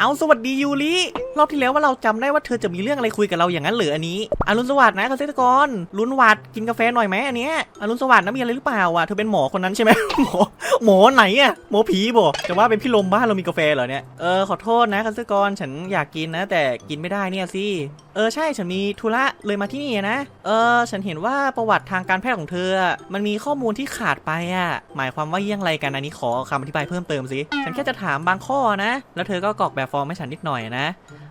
เอาสวัสดียูริรอบที่แล้วว่าเราจำได้ว่าเธอจะมีเรื่องอะไรคุยกับเราอย่างนั้นเหรืออันนี้อรุณสวัสดิ์นะเกษตรกรลุนหวัดกินกาแฟหน่อยไหมอันเนี้ยอรุณสวัสดิ์นะมีอะไรหรือเปล่าวะเธอเป็นหมอคนนั้นใช่ไหมหมอหมอไหนอะหมอผีบ่จะว่าเป็นพี่ลมบ้านเรามีกาแฟเหรอเนี่ยเออขอโทษนะเกษตรกรฉันอยากกินนะ แต่กินไม่ได้เนี่ยสิเออใช่ฉันมีธุระเลยมาที่นี่นะเออฉันเห็นว่าประวัติทางการแพทย์ของเธอ มันมีข้อมูลที่ขาดไปอะหมายความว่าเยี่ยงไรกันอันนี้ขอคำอธิบายเพิ่มเติมสิฉันแค่จะถามบางข้อนะ แล้วเธอก็กรอกแบบฟอร์มให้ฉันนิดหน่อยนะ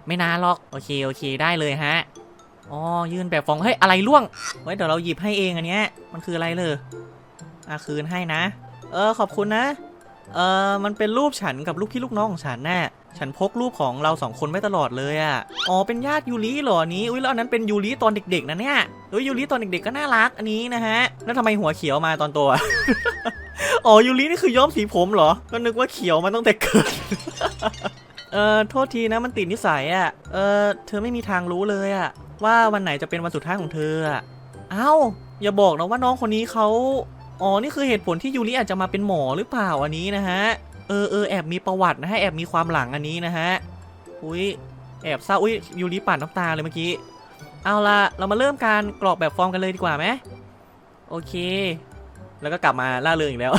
ไม่นานหรอกโอเคโอเคได้เลยฮะอ๋อยื่นแบบฟองเฮ้ยอะไรล่วงเฮ้ยเดี๋ยวเราหยิบให้เองอันเนี้ยมันคืออะไรเลยอะคืนให้นะ เออขอบคุณนะเออมันเป็นรูปฉันกับลูกพี่ลูกน้องของฉันน่ะฉันพกรูปของเราสองคนไว้ตลอดเลยอะ อ๋อ เป็นญาติยูริเหรอนี้ อุ้ยแล้วอันนั้นเป็นยูริตอนเด็กๆนะเนี่ยเอ้ยยูริตอนเด็กๆก็น่ารักอันนี้นะฮะ แล้วทำไมหัวเขียวมาตอนโตอะอ๋อ ยูรินี่คือย้อมสีผมเหรอ ก็นึกว่าเขียวมาตั้งแต่เกิด เออโทษทีนะมันติดนิสัยอะ่ะ เออเธอไม่มีทางรู้เลยอะ่ะ ว่าวันไหนจะเป็นวันสุดท้ายของเธออะเอ้าอย่าบอกนะว่าน้องคนนี้เขาอ๋อนี่คือเหตุผลที่ยูริอาจจะมาเป็นหมอหรือเปล่าอันนี้นะฮะ เออเออแอบมีประวัตินะฮะแอบมีความหลังอันนี้นะฮะ อุ้ยแอบเศร้าอุ้ยยูริปั่นน้ำตาเลยเมื่อกี้ เอาละเรามาเริ่มการกรอกแบบฟอร์มกันเลยดีกว่าไหมโอเค แล้วก็กลับมาล่าเริงอีกแล้ว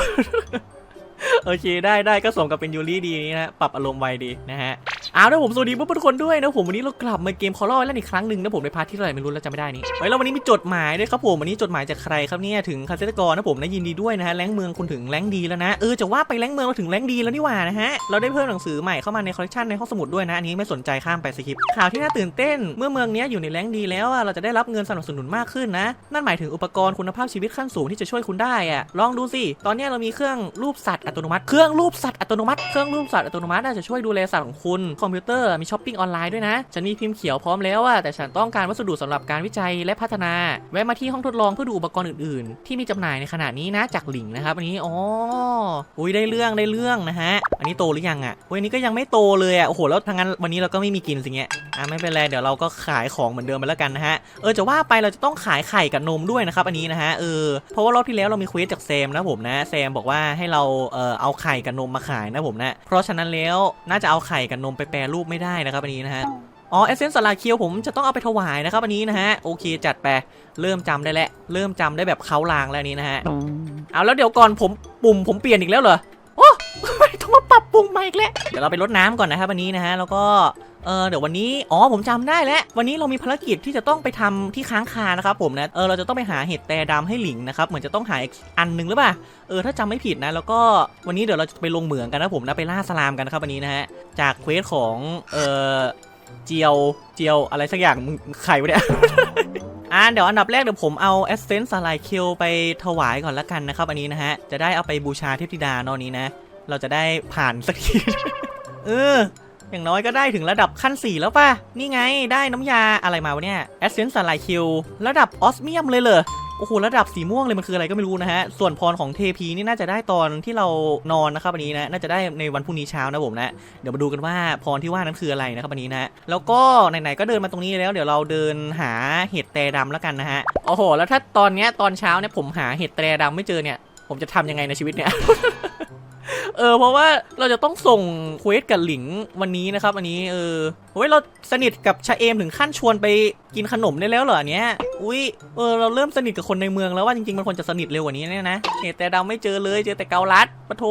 โอเคได้ได้ก็สมกับเป็นยูริดีนี่นะปรับอารมณ์ไวดีนะฮะ เอาละผมสวัสดีเพื่อนๆทุกคนด้วยนะผมวันนี้เรากลับมาเกมคอร์ลแล้วอีกครั้งหนึ่งนะผมในพาร์ทที่เท่าไหร่ไม่รู้แล้วจำไม่ได้นี่เฮ้ยแล้ววันนี้มีจดหมายด้วยครับผมวันนี้จดหมายจากใครครับเนี่ยถึงเกษตรกรนะผมนะยินดีด้วยนะฮะแรงเมืองคุณถึงแรงดีแล้วนะเออจะว่าไปแรงเมืองเราถึงแรงดีแล้วนี่หว่านะฮะเราได้เพิ่มหนังสือใหม่เข้ามาในคอลเลคชันในห้องสมุดด้วยนะอันนี้ไม่สนใจข้ามไปสคริปต์ข่าวที่น่าตื่นเต้น เมื่อเมืองนี้อยู่ในแรงดีแล้วอะเราจะได้รับเงินสนับสนุนมากขึ้นนะ นั่นหมายถึงอุปกรณ์คุณภาพชีวิตขั้นสูงที่จะช่วยคุณได้อะลองดูสิตอนนี้เรามีเครื่องรูปสัตว์อัตโนมัติเครื่องรูปสัตว์อัตโนมัติเครื่องรูปสัตว์อัตโนมัติน่าจะช่วยดูแลสัตว์ของคุณคอมพิวเตอร์มีช้อปปิ้งออนไลน์ด้วยนะ ฉันมีพิมพ์เขียวพร้อมแล้วอะแต่ฉันต้องการวัสดุสำหรับการวิจัยและพัฒนา แวะมาที่ห้องทดลองเพื่อดูอุปกรณ์อื่นๆ ที่มีจำหน่ายในขณะนี้นะจากหลิงนะครับอันนี้อ๋ออุ้ยได้เรื่องได้เรื่องนะฮะ อันนี้โตหรือยังอะอุ้ยอันนี้ก็ยังไม่โตเลยอะโอ้โหแล้วทางนั้นวันนี้เราก็ไม่มีกินสิเงี้ยอะไม่เป็นไรเดี๋ยวเราก็ขายของเหมือนเดิมไปแล้วกันนะฮะเออจะว่าไปเราจะต้องขายไข่กับนมด้วยนะครับอันนี้นะฮะเออเพราะว่ารอบที่แล้วเรามีเควสจากแซมนะผมนะแซมบอกว่าให้เราเออเอาไข่กับนมมาขายนะผมนะเพราะฉะนั้นแล้วน่าจะเอาไข่กับนมไปแปรรูปไม่ได้นะครับอันนี้นะฮะอ๋อเอเซนส์สลาเคียวผมจะต้องเอาไปถวายนะครับอันนี้นะฮะโอเคจัดไปเริ่มจำได้แล้วเริ่มจำได้แบบเขาลางแล้วนี้นะฮะเอาแล้วเดี๋ยวก่อนผมปุ่มผมเปลี่ยนอีกแล้วเหรอ โอ้ต้องมาปรับปรุงใหม่อีกแล้วเดี๋ยวเราไปรดน้ำก่อนนะครับวันนี้นะฮะแล้วก็เออเดี๋ยววันนี้อ๋อผมจำได้แล้ว วันนี้เรามีภารกิจที่จะต้องไปทำที่ค้างคานะครับผมนะเออเราจะต้องไปหาเห็ดแต่ดำให้หลิงนะครับเหมือนจะต้องหาอีกอันหนึงหรือเปล่าเออถ้าจำไม่ผิดนะ แล้วก็วันนี้เดี๋ยวเราจะไปลงเหมืองกันนะผมนะไปล่าสลามกันนะครับวันนี้นะฮะจากเควสของเออเจียวเจียวอะไรสักอย่างมึงใครวะเนี่ย อ่าเดี๋ยวอันดับแรกเดี๋ยวผมเอาเอสเซนส์สไลคิวไปถวายก่อนละกันนะครับ อันนี้นะฮะ จะได้เอาไปบูชาเทพธิดาเนอะนี้นะ เราจะได้ผ่านสักทีเอออย่างน้อยก็ได้ถึงระดับขั้น 4 แล้วป่ะ นี่ไงได้น้ำยาอะไรมาวะเนี่ยเอสเซนส์สไลคิวระดับออสเมียมเลยเหรอ โอ้โหระดับสีม่วงเลยมันคืออะไรก็ไม่รู้นะฮะ ส่วนพรของเทพีนี่น่าจะได้ตอนที่เรานอนนะครับวันนี้นะ น่าจะได้ในวันพรุ่งนี้เช้านะผมนะ เดี๋ยวมาดูกันว่าพรที่ว่านั้นคืออะไรนะครับวันนี้นะ แล้วก็ไหนๆก็เดินมาตรงนี้แล้ว เดี๋ยวเราเดินหาเห็ดแต่ดำแล้วกันนะฮะ โอ้โห แล้วถ้าตอนเนี้ยตอนเช้าเนี่ยผมหาเห็ดแต่ดำไม่เจอเนี่ย ผมจะทำยังไงในชีวิตเนี่ย เออเพราะว่าเราจะต้องส่งเควสกับหลิงวันนี้นะครับ อันนี้เออเฮ้ยเราสนิทกับชาเอมถึงขั้นชวนไปกินขนมได้แล้วเหรออันเนี้ยอุ้ยเออเราเริ่มสนิทกับคนในเมืองแล้วว่าจริงๆมันควรจะสนิทเร็วกว่านี้เนี่ยนะเห็นแต่ดำไม่เจอเลยเจอแต่เกาลัดปะโท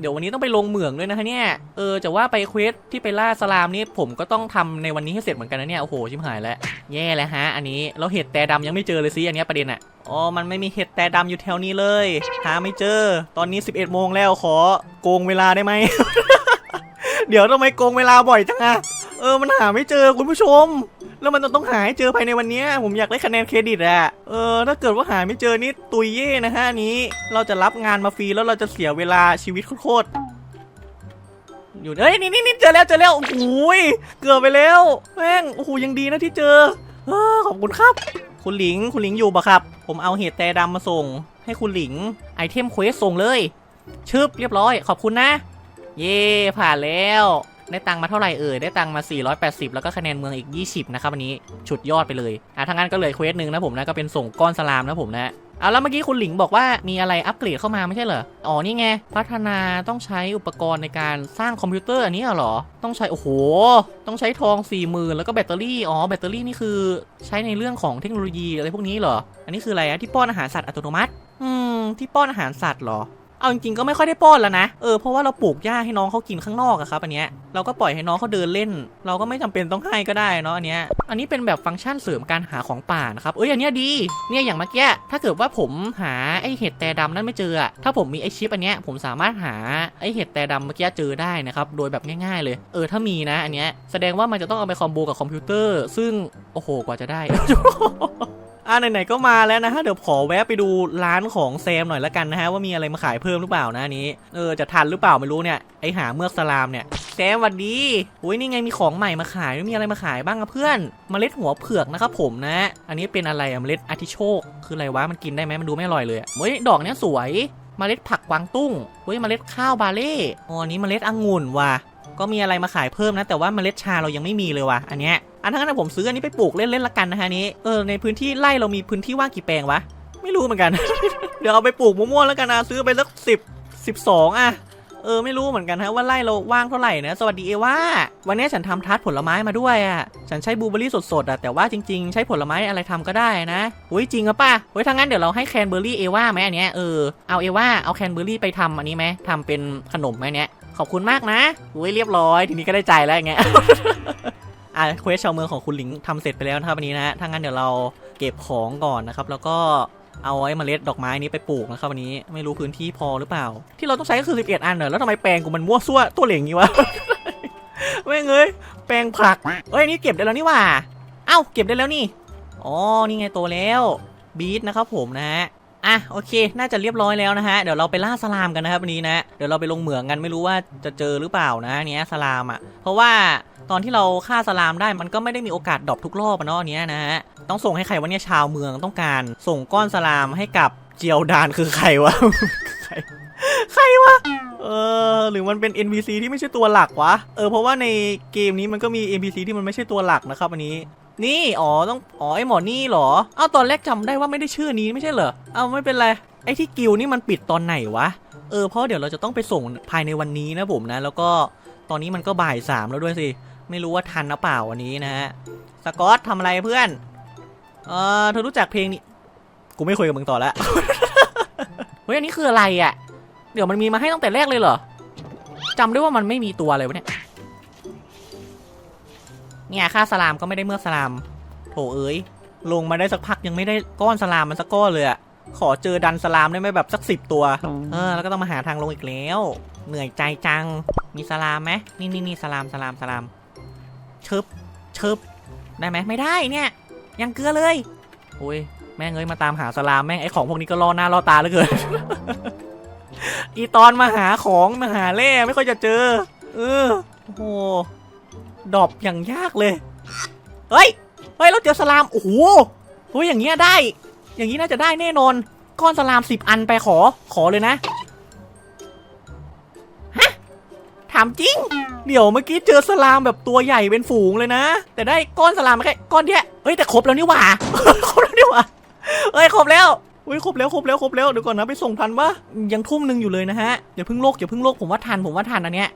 เดี๋ยววันนี้ต้องไปลงเหมืองด้วยนะคะเนี่ย เออจะว่าไปเควสที่ไปล่าสลามนี่ผมก็ต้องทำในวันนี้ให้เสร็จเหมือนกันนะเนี่ย โอ้โห ชิมหายแล้ว แย่แล้วฮะ อันนี้เราเห็ดแต่ดำยังไม่เจอเลยซิอันนี้ประเด็นอะอ๋อ มันไม่มีเห็ดแต่ดำอยู่แถวนี้เลย หาไม่เจอ ตอนนี้ 11โมงแล้วขอโกงเวลาได้ไหม เดี๋ยวทำไมโกงเวลาบ่อยจังอะ เออมันหาไม่เจอคุณผู้ชม แล้วมันต้องหาให้เจอภายในวันนี้ผมอยากได้คะแนนเครดิตอะเออถ้าเกิดว่าหาไม่เจอนี่ตุยเย่นะฮะนี้ เราจะรับงานมาฟรีแล้วเราจะเสียเวลาชีวิตโคตรอยู่เอ้ยนี่นี่นี่เจอแล้วเจอแล้วโอ้โหยเกือบไปแล้วแม่งโอ้โหยังดีนะที่เจอเออขอบคุณครับ คุณหลิงคุณหลิงอยู่ปะครับ ผมเอาเห็ดแต่ดำมาส่ง ให้คุณหลิงไอเทมเควสส่งเลยชึบเรียบร้อย ขอบคุณนะ เย่ผ่านแล้ว ได้ตังมาเท่าไหร่เอ่ย ได้ตังมา 480 แล้วก็คะแนนเมืองอีก 20 นะครับวันนี้ฉุดยอดไปเลย อะทางนั้นก็เลยเควสหนึ่งนะผมนะก็เป็นส่งก้อนสลามนะผมนะเอาแล้วเมื่อกี้คุณหลิงบอกว่ามีอะไรอัปเกรดเข้ามาไม่ใช่เหรอ อ๋อนี่ไง พัฒนาต้องใช้อุปกรณ์ในการสร้างคอมพิวเตอร์อันนี้เหรอ ต้องใช้ โอ้โห ต้องใช้ทอง4ี่หมื่นแล้วก็แบตเตอรี่ อ๋อแบตเตอรี่นี่คือใช้ในเรื่องของเทคโนโลยีอะไรพวกนี้เหรอ อันนี้คืออะไรอะที่ป้อนอาหารสัตว์อัตโนมัติ อืมที่ป้อนอาหารสัตว์เหรอ เอาจริงๆก็ไม่ค่อยได้ป้อนแล้วนะ เออเพราะว่าเราปลูกหญ้าให้น้องเขากินข้างนอกอะครับอันเนี้ยเราก็ปล่อยให้น้องเขาเดินเล่น เราก็ไม่จำเป็นต้องให้ก็ได้เนาะอันเนี้ยอันนี้เป็นแบบฟังก์ชันเสริมการหาของป่านะครับเอ้ยอันเนี้ยดีเนี่ยอย่างเมื่อกี้ถ้าเกิดว่าผมหาไอเห็ดแต่ดำนั้นไม่เจออะถ้าผมมีไอชิปอันเนี้ยผมสามารถหาไอเห็ดแต่ดำเมื่อกี้เจอได้นะครับโดยแบบง่าย ๆ เลยเออถ้ามีนะอันเนี้ยแสดงว่ามันจะต้องเอาไปคอมโบกับคอมพิวเตอร์ ซึ่งโอ้โหกว่าจะได้ อ่าไหนๆก็มาแล้วนะฮะเดี๋ยวขอแวะไปดูร้านของแซมหน่อยละกันนะฮะว่ามีอะไรมาขายเพิ่มหรือเปล่านะนี้เออจะทันหรือเปล่าไม่รู้เนี่ยไอหาเมือกสลามเนี่ยแซมหวัดดีอุ้ยนี่ไงมีของใหม่มาขายมีอะไรมาขายบ้างอะเพื่อนเมล็ดหัวเผือกนะครับผมนะ อันนี้เป็นอะไรอะเมล็ดอาร์ติโชกคืออะไรวะมันกินได้ไหมมันดูไม่อร่อยเลยอะเฮ้ยดอกเนี้ยสวยเมล็ดผักกวางตุ้งเฮ้ยเมล็ดข้าวบาเล่อ๋ออันนี้เมล็ดองุ่นว่ะก็มีอะไรมาขายเพิ่มนะ แต่ว่าเมล็ดชาเรายังไม่มีเลยว่ะอันเนี้ย อันทั้งนั้นผมซื้ออันนี้ไปปลูกเล่นๆละกันนะฮะนี้เออในพื้นที่ไร่เรามีพื้นที่ว่างกี่แปลงวะไม่รู้เหมือนกัน เดี๋ยวเอาไปปลูกมั่วๆแล้วกันนะซื้อไปสักสิบสิบสองอะเออไม่รู้เหมือนกันฮะว่าไร่เราว่างเท่าไหร่นะสวัสดีเอว่าวันนี้ฉันทำทาร์ตผลไม้มาด้วยอะฉันใช้บลูเบอร์รี่สดๆอะแต่ว่าจริงๆ ใช้ผลไม้อะไรทำก็ได้นะอุ้ยจริงอะป่ะเฮ้ยถ้างั้นเดี๋ยวเราให้แคนเบอร์รี่เอว่าไหมอันเนี้ยเออเอาเอว่าเอาแคนเบอร์รี่ไปทำอันนี้ไหมทำเป็นขนมไหมเนี้ยขอบคุณมากนะอุ้ยเรียบร้อย ทีนี้ก็ได้ใจแล้วอย่าง อะเควสชาวเมืองของคุณหลิงทำเสร็จไปแล้วนะครับวันนี้นะถ้างั้นเดี๋ยวเราเก็บของก่อนนะครับ แล้วก็เอาไอ้เมล็ดดอกไม้นี้ไปปลูกนะครับวันนี้ไม่รู้พื้นที่พอหรือเปล่า ที่เราต้องใช้ก็คือ11อันเนอแล้วทำไมแปลงกูมันมั่วซั่วตัวเหล่งงี้วะไม่เงยแปลงผักเอ้ยนี่เก็บได้แล้วนี่ว่าเอ้าเก็บได้แล้วนี่อ๋อนี่ไงโตแล้วบีทนะครับผมนะฮะ อะโอเค น่าจะเรียบร้อยแล้วนะฮะ เดี๋ยวเราไปล่าสลามกันนะครับวันนี้นะ เดี๋ยวเราไปลงเหมืองกันไม่รู้ว่าจะเจอหรือเปล่านะเนี้ยสลามอะ เพราะว่าตอนที่เราฆ่าสลามได้มันก็ไม่ได้มีโอกาสดรอปทุกรอบเนาะเนี้ยนะฮะ ต้องส่งให้ใครวะเนี่ยชาวเมืองต้องการ ส่งก้อนสลามให้กับเจียวดานคือใครวะ ใครใครวะเออหรือมันเป็น NPC ที่ไม่ใช่ตัวหลักวะ เออเพราะว่าในเกมนี้มันก็มี NPC ที่มันไม่ใช่ตัวหลักนะครับอันนี้ นี่ อ๋อ ต้อง อ๋อ ไอหมอนี่เหรอ เอ้า ตอนแรกจำได้ว่าไม่ได้ชื่อนี้ไม่ใช่เหรอ เอ้า ไม่เป็นไร ไอที่กิลนี่มันปิดตอนไหนวะ เออ เพราะเดี๋ยวเราจะต้องไปส่งภายในวันนี้นะผมนะ แล้วก็ ตอนนี้มันก็บ่ายสามแล้วด้วยสิ ไม่รู้ว่าทันหรือเปล่าวันนี้นะฮะ สกอตทำอะไรเพื่อน เออเธอรู้จักเพลงนี้ กูไม่คุยกับมึงต่อแล้วเฮ้ย อันนี้คืออะไรอะ่ะ เดี๋ยวมันมีมาให้ตั้งแต่แรกเลยเหรอจำได้ว่ามันไม่มีตัวเลยวะเนี่ย เนี่ยค่าสลามก็ไม่ได้เมื่อกสลามโถเอ้ยลงมาได้สักพักยังไม่ได้ก้อนสลามมันสักก้อนเลยอะขอเจอดันสลามได้ไหมแบบสักสิบตัวเออแล้วก็ต้องมาหาทางลงอีกแล้ว เหนื่อยใจจังมีสลามไหมนี่นี่นี่สลามสลามสลามชึบชึบได้ไหมไม่ได้เนี่ย ยังเกลือเลยโอ้ยแม่งเอ้ยมาตามหาสลามแม่งไอของพวกนี้ก็ล่อหน้าล่อตาเหลือเกินอีตอนมาหาของมาหาแร่ไม่ค่อยจะเจอ เออโอ้โห ดรอปอย่างยากเลย เฮ้ย เฮ้ยเราเจอสลาม โอ้โหเฮ้ยอย่างเงี้ยได้ อย่างนี้น่าจะได้แน่นอน ก้อนสลามสิบอันไปขอ ขอเลยนะ ฮะ ถามจริง เดี๋ยวเมื่อกี้เจอสลามแบบตัวใหญ่เป็นฝูงเลยนะ แต่ได้ก้อนสลามมาแค่ก้อนเดียวเฮ้ยแต่ครบแล้วนี่หว่า ครบแล้วนี่หว่า เฮ้ยครบแล้วเฮ้ยครบแล้วครบแล้วครบแล้วเดี๋ยวก่อนนะไปส่งทันปะยังทุ่มหนึ่งอยู่เลยนะฮะอย่าเพิ่งโลกอย่าเพิ่งโลกผมว่าทันผมว่าทันอันเนี้ย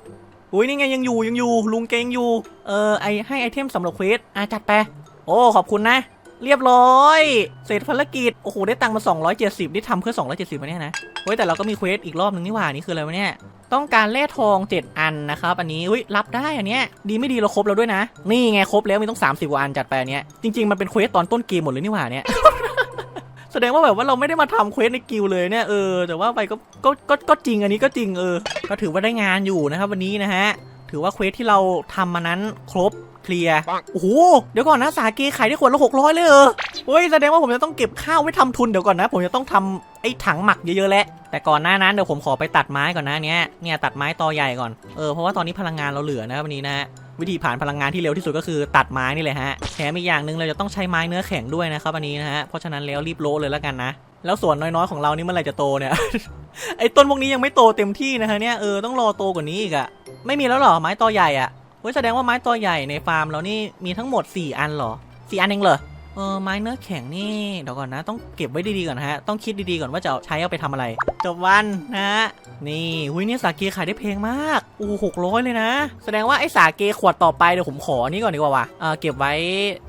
อุ้ยนี่ไงยังอยู่ยังอยู่ลุงเกงอยู่เออไอให้ไอเทมสำหรับเควสอะจัดไปโอ้ขอบคุณนะ เรียบร้อย เสร็จภารกิจโอ้โหได้ตังค์มา 270นี่ทำเพื่อ 270มาเนี่ยนะเฮ้ยแต่เราก็มีเควสอีกรอบนึงนี่หว่านี่คืออะไรวะเนี่ยต้องการแร่ทอง 7 อันนะครับ อันนี้อุ้ยรับได้อันเนี้ยดีไม่ดีเราครบแล้วด้วยนะ นี่ไงครบแล้วมีต้อง 30กว่าอันจัดไปอันเนี้ยจริงๆมันเป็นเควสตอนต้นเกมหมดเลยนี่หว่าเนี่ย แสดงว่าแบบว่าเราไม่ได้มาทำเควสในกิลเลยเนี่ยเออแต่ว่าไปก็ก็ก็ก็จริงอันนี้ก็จริงเออ ก็ถือว่าได้งานอยู่นะครับวันนี้นะฮะ ถือว่าเควสที่เราทำมานั้นครบเคลียร์โอ้โหเดี๋ยวก่อนนะสาเกขายได้ขวดละหกร้อยเลยเออเฮ้ยแสดงว่าผมจะต้องเก็บข้าวไว้ทำทุนเดี๋ยวก่อนนะ ผมจะต้องทำไอ้ถังหมักเยอะๆแหล้วแต่ก่อนหน้านั้นเดี๋ยวผมขอไปตัดไม้ก่อนนะเนี้ยเนี่ยตัดไม้ตอใหญ่ก่อนเออเพราะว่าตอนนี้พลังงานเราเหลือนะครับวันนี้นะ วิธีผ่านพลังงานที่เร็วที่สุดก็คือตัดไม้นี่เลยฮะแถมอีกอย่างหนึ่งเราจะต้องใช้ไม้เนื้อแข็งด้วยนะครับอันนี้นะฮะเพราะฉะนั้นแล้วรีบโลเลยแล้วกันนะแล้วส่วนน้อยๆของเรานี่เมื่อไหร่จะโตเนี่ย ไอ้ต้นพวกนี้ยังไม่โตเต็มที่นะฮะเนี่ยเออต้องรอโตกว่านี้อีกอะไม่มีแล้วหรอไม้ตอใหญ่อะเฮ้ยแสดงว่าไม้ตอใหญ่ในฟาร์มเรานี่มีทั้งหมด 4 อันหรอ 4 อันเองเหรอ ออไม้เนื้อแข็งนี่เดี๋ยวก่อนนะ ต้องเก็บไว้ดีๆก่อนนะฮะ ต้องคิดดีๆก่อนว่าจะใช้เอาไปทำอะไร จบวันนะฮะนี่หุยนี่สาเกขายได้เพลงมาก อู้หกร้อยเลยนะ แสดงว่าไอ้สาเกขวดต่อไปเดี๋ยวผมขอนี่ก่อนดีกว่าว่ะเออเก็บไว้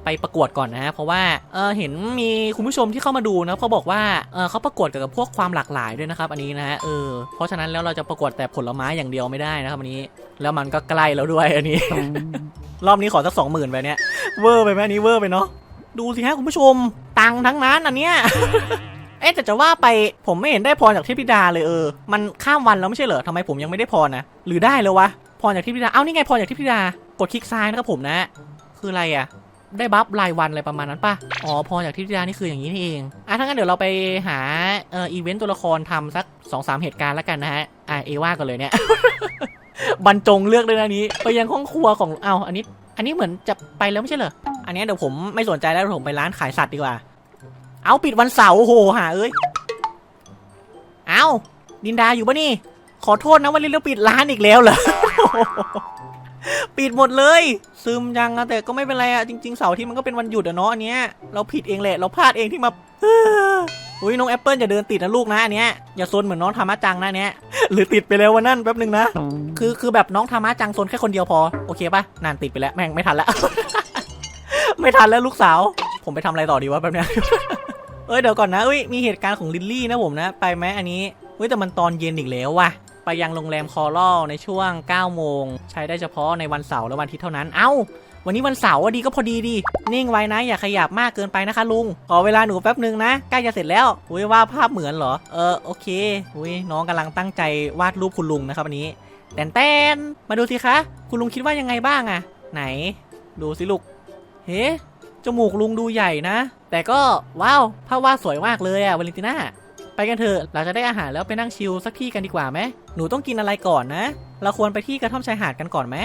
ไปประกวดก่อนนะฮะเพราะว่าเออเห็นมีคุณผู้ชมที่เข้ามาดูนะเขาบอกว่าเออเขาประกวดเกี่ยวกับพวกความหลากหลายด้วยนะครับ อันนี้นะฮะเออเพราะฉะนั้นแล้วเราจะประกวดแต่ผลไม้อย่างเดียวไม่ได้นะครับอันนี้ แล้วมันก็ใกล้แล้วด้วยอันนี้ รอบนี้ขอสักสองหมื่นไปเนี่ยเวอร์ไปไหมอันนี้เวอร์ไปเนาะ ดูสิฮะคุณผู้ชม ตังทั้งนั้นอันเนี้ยเอ๊ะแต่จะว่าไปผมไม่เห็นได้พรจากเทพธิดาเลยเออ มันข้ามวันแล้วไม่ใช่เหรอทำไมผมยังไม่ได้พรนะหรือได้เลยวะพรจากเทพธิดาเอ้านี่ไงพรจากเทพธิดากดคลิกซ้ายนะครับผมนะ คืออะไรอะได้บัฟรายวันอะไรประมาณนั้นปะอ๋อพรจากเทพธิดานี่คืออย่างนี้นี่เอง อะถ้างั้นเดี๋ยวเราไปหาเอ่ออีเวนต์ตัวละครทำสัก2อสเหตุการณ์แล้วกันนะฮะ อะเอว่ากันเลยเนี่ย บรรจงเลือกเลยนะนี้ ไปยังห้องครัวของ เอาอันนี้ อันนี้เหมือนจะไปแล้วไม่ใช่เหรอ อันนี้เดี๋ยวผมไม่สนใจแล้วผมไปร้านขายสัตว์ดีกว่า เอาปิดวันเสาร์โอ้โหหาเอ้ย เอาดินดาอยู่ปะนี่ ขอโทษนะวันนี้เราปิดร้านอีกแล้วเหรอ ปิดหมดเลย ซึมยังอะแต่ก็ไม่เป็นไรอะจริง ๆ เสาร์ที่มันก็เป็นวันหยุดอะเนาะอันเนี้ยเราผิดเองแหละเราพลาดเองที่มาอุ้ยน้องแอปเปิลอย่าเดินติดนะลูกนะอันเนี้ยอย่าโซนเหมือนน้องธรรมะจังนะเนี้ยหรือติดไปแล้ววันนั่นแป๊บหนึ่งนะ คือคือแบบน้องธรรมะจังโซนแค่คนเดียวพอ โอเคปะนานติดไปแล้วแม่งไม่ทันแล้ว ไม่ทันแล้วลูกสาว ผมไปทำอะไรต่อดีวะแบบเนี้ยเอ้ยเดี๋ยวก่อนนะเอ้ยมีเหตุการณ์ของลิลลี่นะผมนะ ไปไหมอันนี้เฮ้ยแต่มันตอนเย็นอีกแล้วว่ะไปยังโรงแรมคอรัลในช่วง 9 โมง ใช้ได้เฉพาะในวันเสาร์และวันอาทิตย์เท่านั้น เอ้า วันนี้วันเสาร์อะดีก็พอดีดี นิ่งไว้นะ อย่าขยับมากเกินไปนะคะลุง ขอเวลาหนูแป๊บหนึ่งนะ ใกล้จะเสร็จแล้ว อุ้ยว่าภาพเหมือนเหรอ เออ โอเค อุ้ยน้องกำลังตั้งใจวาดรูปคุณลุงนะครับวันนี้แตนแตนมาดูสิคะ คุณลุงคิดว่ายังไงบ้างอะไหน ดูสิลูก เฮ้จมูกลุงดูใหญ่นะ แต่ก็ว้าวภาพวาดสวยมากเลยอะวาเลนติน่า ไปกันเถอะ เราจะได้อาหารแล้วไปนั่งชิลสักที่กันดีกว่าไหมหนูต้องกินอะไรก่อนนะ เราควรไปที่กระท่อมชายหาดกันก่อนไหม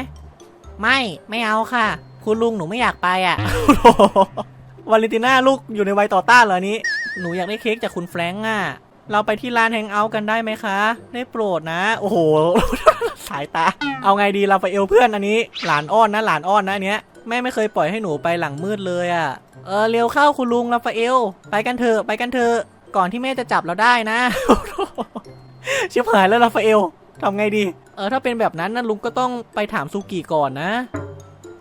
ไม่ไม่เอาค่ะ คุณลุงหนูไม่อยากไปอะวาเลนติน่าลูกอยู่ในวัยต่อต้านเหรอนี้ หนูอยากได้เค้กจากคุณแฟรงก์อะเราไปที่ร้านแฮงเอาท์กันได้ไหมคะ ได้โปรดนะ โอ้โห สายตา เอาไงดีเราไปเอลเพื่อนอันนี้ หลานอ้อนนะ หลานอ้อนนะเนี้ย แม่ไม่เคยปล่อยให้หนูไปหลังมืดเลยอะ เออเร็วเข้าคุณลุงราฟาเอล ไปกันเถอะไปกันเถอะก่อนที่แม่จะจับเราได้นะ ชิบหายแล้วราฟาเอลทำไงดี เออถ้าเป็นแบบนั้นนะลุงก็ต้องไปถามซูกิก่อนนะ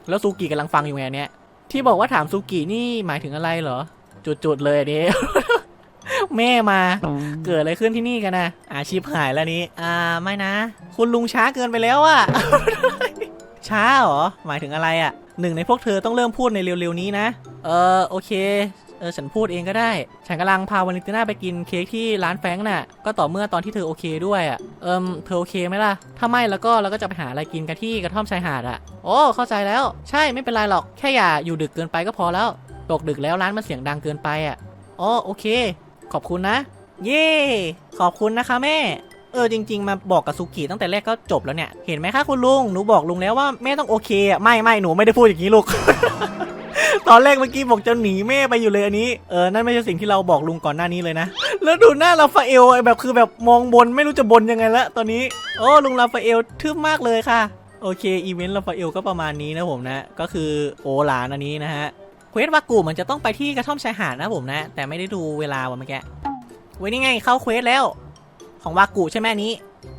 แล้วซูกิกำลังฟังอยู่ไงเนี่ย ที่บอกว่าถามซูกินี่หมายถึงอะไรเหรอ จุดๆเลยอันนี้แม่มา เกิดอะไรขึ้นที่นี่กันนะอาชีพหายแล้วนี้ อ่าไม่นะ คุณลุงช้าเกินไปแล้วอะช้าเหรอ หมายถึงอะไรอะ หนึ่งในพวกเธอต้องเริ่มพูดในเร็วๆนี้นะ เออโอเค เออฉันพูดเองก็ได้ ฉันกำลังพาวาเลนติน่าไปกินเค้กที่ร้านแฟงน่ะ ก็ต่อเมื่อตอนที่เธอโอเคด้วยอะเอิมเธอโอเคไหมล่ะ ถ้าไม่แล้วก็เราก็จะไปหาอะไรกินกันที่กระท่อมชายหาดอะโอ้เข้าใจแล้ว ใช่ไม่เป็นไรหรอก แค่อย่าอยู่ดึกเกินไปก็พอแล้ว ตกดึกแล้วร้านมันเสียงดังเกินไปอะอ๋อโอเค ขอบคุณนะ เย่ขอบคุณนะคะแม่ เออจริงๆมาบอกกับซูกิตั้งแต่แรกก็จบแล้วเนี่ย เห็นไหมคะคุณลุงหนูบอกลุงแล้วว่าแม่ต้องโอเคอะไม่ไม่หนูไม่ได้พูดอย่างนี้ลูก ตอนแรกเมื่อกี้บอกจะหนีแม่ไปอยู่เลยอันนี้เออนั่นไม่ใช่สิ่งที่เราบอกลุงก่อนหน้านี้เลยนะ แล้วดูหน้าราฟาเอลแบบคือแบบมองบนไม่รู้จะบนยังไงละตอนนี้ โอ้ลุงราฟาเอลทึ่มมากเลยค่ะโอเคอีเวนต์ราฟาเอลก็ประมาณนี้นะผมนะก็คือโอหลานอันนี้นะฮะเควสวากูมันจะต้องไปที่กระท่อมชายหาดนะผมนะ แต่ไม่ได้ดูเวลาวันเมื่อกี้เว้ยนี่ไงเข้าเควสแล้ว ของวากุใช่ไหมนี้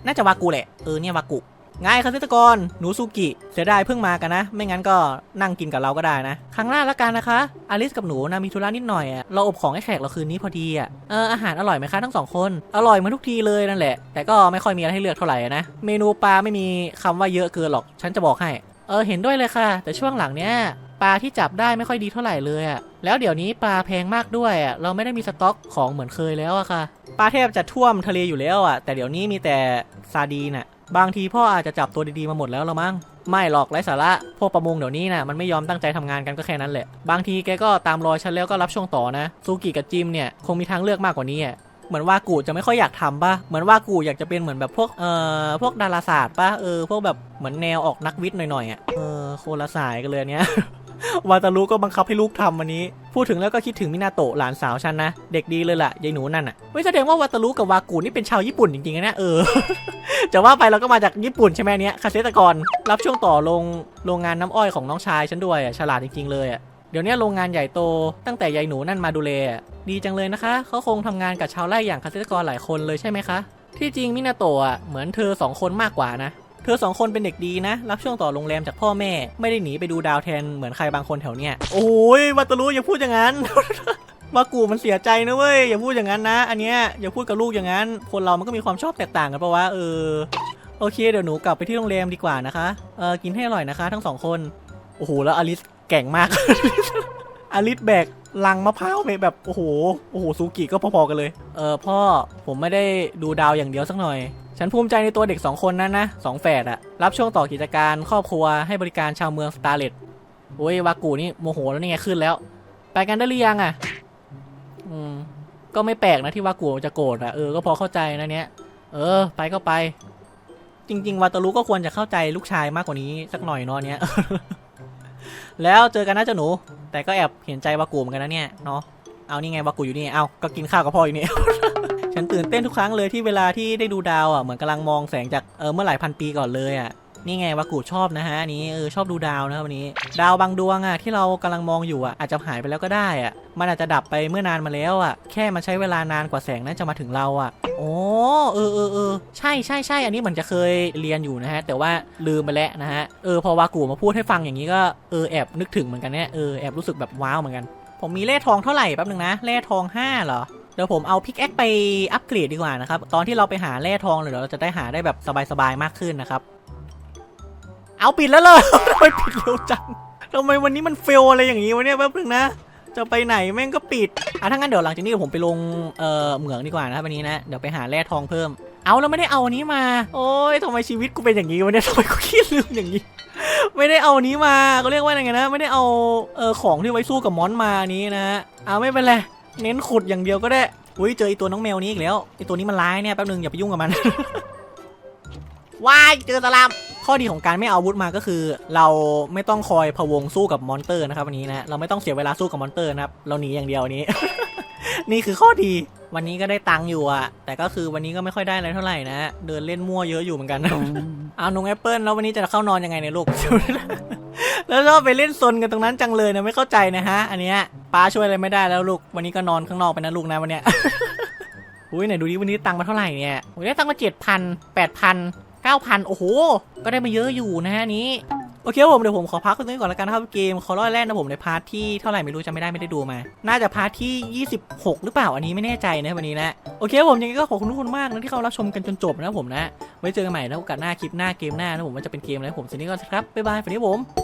น่าจะวากุแหละ เออเนี่ยวากุง่ายครับเทศกร หนูซูกิ เสียดายเพิ่งมากันนะ ไม่งั้นก็นั่งกินกับเราก็ได้นะ ครั้งหน้าล้วกันนะคะ อลิสกับหนูนะมีธุระนิดหน่อยอะเราอบของให้แขกเราคืนนี้พอดีอะเอออาหารอร่อยไหมคะทั้งสองคน อร่อยมือนทุกทีเลยนั่นแหละ แต่ก็ไม่ค่อยมีอะไรให้เลือกเท่าไหร่นะ เมนูปลาไม่มีคำว่าเยอะเกินหรอก ฉันจะบอกให้ เออเห็นด้วยเลยค่ะ แต่ช่วงหลังเนี้ย ลาที่จับได้ไม่ค่อยดีเท่าไหร่เลยอะแล้วเดี๋ยวนี้ปลาแพงมากด้วยอะเราไม่ได้มีสต็อกของเหมือนเคยแล้วอะค่ะ ปลาแทบจะท่วมทะเลอยู่แล้วอะแต่เดี๋ยวนี้มีแต่ซาดีนอะบางทีพ่ออาจจะจับตัวดีๆมาหมดแล้วละมั้ง ไม่หรอกไร้สาระ พวกประมงเดี๋ยวนี้นะมันไม่ยอมตั้งใจทำงานกันก็แค่นั้นแหละ บางทีแกก็ตามรอยฉันแล้วก็รับช่วงต่อนะซูกิกับจิมเนี่ยคงมีทางเลือกมากกว่านี้อะเหมือนว่ากูจะไม่ค่อยอยากทำป่ะ เหมือนว่ากูอยากจะเป็นเหมือนแบบพวกเอ่อพวกดาราศาสตร์ป่ะ เออพวกแบบเหมือนแนวออกนักวิทย์หน่อยๆอะ เออโคนละสายกันเลยเนี้ย วาตารุก็บังคับให้ลูกทำวันนี้ พูดถึงแล้วก็คิดถึงมินาโตะหลานสาวฉันนะ เด็กดีเลยล่ะยายหนูนั่นอะไม่แสดงว่าวาตารุกับวากูนี่เป็นชาวญี่ปุ่นจริงๆนะเออ จะว่าไปเราก็มาจากญี่ปุ่นใช่ไหมเนี้ยคาเซตกรรับช่วงต่อลงโรงงานน้ำอ้อยของน้องชายฉันด้วยอะฉลาดจริงๆเลยอะเดี๋ยวนี้โรงงานใหญ่โตตั้งแต่ยายหนูนั่นมาดูแลดีจังเลยนะคะเขาคงทำงานกับชาวไร่อย่างเกษตรกรหลายคนเลยใช่ไหมคะที่จริงมินาโตะอะเหมือนเธอสองคนมากกว่านะ เธอสองคนเป็นเด็กดีนะ รับช่วงต่อโรงแรมจากพ่อแม่ ไม่ได้หนีไปดูดาวแทนเหมือนใครบางคนแถวเนี้ยโอ้ยวัตารุอย่าพูดอย่างนั้นวากูมันเสียใจนะเว้ยอย่าพูดอย่างนั้นนะ อันเนี้ยอย่าพูดกับลูกอย่างนั้น คนเรามันก็มีความชอบแตกต่างกันปะวะเออโอเคเดี๋ยวหนูกลับไปที่โรงแรมดีกว่านะคะเออกินให้อร่อยนะคะ ทั้งสองคนโอ้โหแล้วอลิสแก่งมาก อลิสแบกลังมะพร้าวไปแบบโอ้โหโอ้โหซูกิก็พอๆกันเลย เออพ่อผมไม่ได้ดูดาวอย่างเดียวสักหน่อย ฉันภูมิใจในตัวเด็กสองคนนั้นนะสองแฝดอะรับช่วงต่อกิจการครอบครัวให้บริการชาวเมืองสตาร์เลตโอ้ยวากูนี่โมโหแล้วนี่ไงขึ้นแล้ว ไปกันได้หรือยังอะอืมก็ไม่แปลกนะที่วากูจะโกรธอะเออก็พอเข้าใจนะเนี้ยเออ ไปก็ไป จริง ๆวาตารุก็ควรจะเข้าใจลูกชายมากกว่านี้สักหน่อยเนาะเนี้ยแล้วเจอกันนะเจ้าหนู แต่ก็แอบเห็นใจวากูเหมือนกันนะเนี่ยเนาะเอานี่ไงวากูอยู่นี่เอาก็กินข้าวกับพ่ออยู่นี่ ฉันตื่นเต้นทุกครั้งเลยที่เวลาที่ได้ดูดาวอะเหมือนกำลังมองแสงจากเออเมื่อหลายพันปีก่อนเลยอะนี่ไงวากูชอบนะฮะนี้เออชอบดูดาวนะครับวันนี้ ดาวบางดวงอะที่เรากำลังมองอยู่อะอาจจะหายไปแล้วก็ได้อะมันอาจจะดับไปเมื่อนานมาแล้วอะแค่มันใช้เวลานานกว่าแสงนั้นจะมาถึงเราอะโอ้เออเออเออใช่ใช่ใช่อันนี้เหมือนจะเคยเรียนอยู่นะฮะ แต่ว่าลืมไปแล้วนะฮะเออพอวากูมาพูดให้ฟังอย่างนี้ก็เออแอบนึกถึงเหมือนกันเนี่ยเออแอบรู้สึกแบบว้าวเหมือนกัน ผมมีแร่ทองเท่าไหร่แป๊บนึงนะแร่ทอง5เหรอ เดี๋ยวผมเอาพิกแอคไปอัปเกรดดีกว่านะครับ ตอนที่เราไปหาแร่ทองเดี๋ยวเราจะได้หาได้แบบสบายๆมากขึ้นนะครับ เอาปิดแล้วเลยทำไมปิดเร็วจังทำไมวันนี้มันเฟลอะไรอย่างนี้วะเนี่ยแป๊บนึงนะ จะไปไหนแม่งก็ปิดอะถ้างั้นเดี๋ยวหลังจากนี้เดี๋ยวผมไปลงเอ่อเหมืองดีกว่านะครับวันนี้นะ เดี๋ยวไปหาแร่ทองเพิ่ม เอาแล้วไม่ได้เอาอันนี้มา โอ้ยทำไมชีวิตกูเป็นอย่างนี้วะเนี่ยทำไมกูขี้ลืมอย่างนี้ ไม่ได้เอานี้มาก็เรียกว่าไงนะ ไม่ได้เอาเออของที่ไว้สู้กับมอนมาอันนี้นะเอาไม่เป็นไร เน้นขุดอย่างเดียวก็ได้อุ้ยเจอไอตัวน้องแมวนี้อีกแล้วไอตัวนี้มันร้ายเนี่ยแป๊บนึงอย่าไปยุ่งกับมัน ว้ายเจอสลามข้อดีของการไม่เอาอาวุธมาก็คือ เราไม่ต้องคอยพะวงสู้กับมอนเตอร์นะครับวันนี้นะเราไม่ต้องเสียเวลาสู้กับมอนเตอร์นะครับเราหนีอย่างเดียวนี้ นี่คือข้อดี วันนี้ก็ได้ตังค์อยู่อะแต่ก็คือวันนี้ก็ไม่ค่อยได้อะไรเท่าไหร่นะ เดินเล่นมั่วเยอะอยู่เหมือนกัน เอานุงแอปเปิลแล้ววันนี้จะเข้านอนยังไงเนี่ยลูก แล้วชอบไปเล่นซนกันตรงนั้นจังเลยนะไม่เข้าใจนะฮะ อันเนี้ยป้าช่วยอะไรไม่ได้แล้วลูก วันนี้ก็นอนข้างนอกไปนะลูกนะวันเนี้ย อุ้ยไหนดูดิวันนี้ตังค์มาเท่าไหร่เนี่ยโอ้ยได้ตังค์มาเจ็ดพันแปดพันเก้าพันโอ้โห ก็ได้มาเยอะอยู่นะฮะอันนี้ โอเคครับผมเดี๋ยวผมขอพักตรงนี้ก่อนแล้วกันนะครับเกมคอร์แรกนะผมในพาร์ทที่เท่าไหร่ไม่รู้จำไม่ได้ไม่ได้ดูมา น่าจะพาร์ทที่ 26 หรือเปล่าอันนี้ไม่แน่ใจนะวันนี้นะโอเคครับผมยังไงก็ขอบคุณทุกคนมากนะที่เข้ารับชมกันจนจบนะผมนะ ไว้เจอกันใหม่นะโอกาสหน้าคลิปหน้าเกมหน้านะผมว่าจะเป็นเกมอะไรผมสวัสดีก่อนครับบ๊ายบายฝันดีครับผม